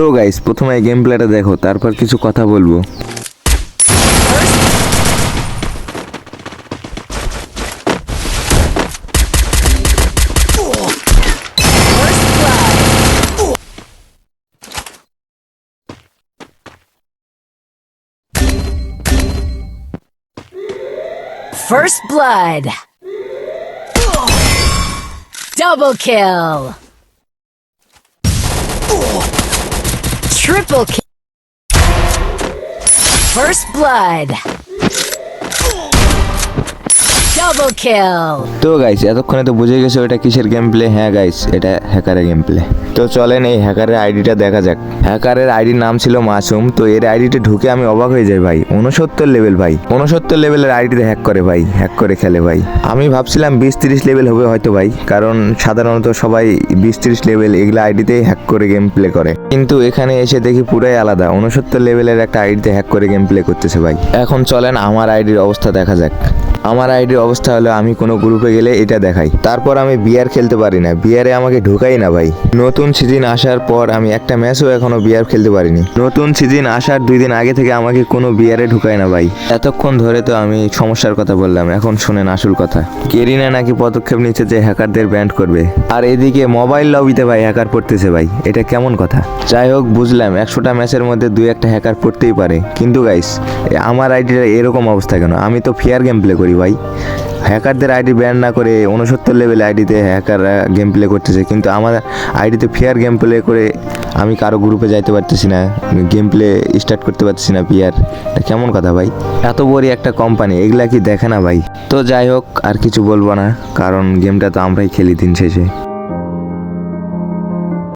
তো গাইস প্রথমে গেম প্লেটা দেখো তারপর কিছু কথা বলব First blood. Double kill. Triple kill. First blood. Double kill. তো গাইস এতক্ষণে তো বুঝে গেছো এটা কিসের গেম প্লে হ্যাঁ গাইস এটা হ্যাকারের গেম প্লে তো চলেন এই হ্যাকারের আইডিটা দেখা যাক। হ্যাকারের আইডির নাম ছিল মাসুম, তো এর আইডিতে ঢুকে আমি অবাক হয়ে যাই ভাই। উনসত্তর লেভেল ভাই। উনসত্তর লেভেলের আইডিতে হ্যাক করে ভাই হ্যাক করে খেলে ভাই। আমি ভাবছিলাম বিশ তিরিশ লেভেল হবে হয়তো ভাই, কারণ সাধারণত সবাই বিশ তিরিশ লেভেল এগুলো আইডিতেই হ্যাক করে গেম প্লে করে। কিন্তু এখানে এসে দেখি পুরাই আলাদা। উনসত্তর লেভেলের একটা আইডিতে হ্যাক করে গেম প্লে করতেছে ভাই। এখন চলেন আমার আইডির অবস্থা দেখা যাক। আমার আইডির অবস্থা হলো আমি কোনো গ্রুপে গেলে এটা দেখাই। তারপর আমি বিয়ার খেলতে পারি না। বিয়ারে আমাকে ঢুকাই না ভাই। নতুন সিজন আসার পর আমি একটা ম্যাচও এখনও বিয়ার খেলতে পারিনি। নতুন সিজন আসার দুই দিন আগে থেকে আমাকে কোনো বিয়ারে ঢুকায় না ভাই। এতক্ষণ ধরে তো আমি সমস্যার কথা বললাম, এখন শুনেন আসল কথা। কেরিনা নাকি পদক্ষেপ নিচ্ছে যে হ্যাকারদের ব্যান্ড করবে। আর এদিকে মোবাইল লবিতে ভাই হ্যাকার পড়তেছে ভাই। এটা কেমন কথা? যাই হোক, বুঝলাম, একশোটা ম্যাচের মধ্যে দুই একটা হ্যাকার পড়তেই পারে। কিন্তু গাইস আমার আইডিটা এরকম অবস্থা কেন? আমি তো ফেয়ার গেম প্লে করি ভাই। হ্যাকারদের আইডি ব্যান না করে উনসত্তর লেভেল আইডিতে হ্যাকাররা গেম প্লে করতেছে। কিন্তু আমার আইডিতে ফেয়ার গেম প্লে করে আমি কারও গ্রুপে যাইতে পারতেছি না। গেম প্লে স্টার্ট করতে পারতেছি না পিয়ার এটা কেমন কথা ভাই? এত বড়ি একটা কোম্পানি এগুলা কি দেখে না ভাই? তো যাই হোক, আর কিছু বলব না, কারণ গেমটা তো আমরাই খেলি দিন শেষে।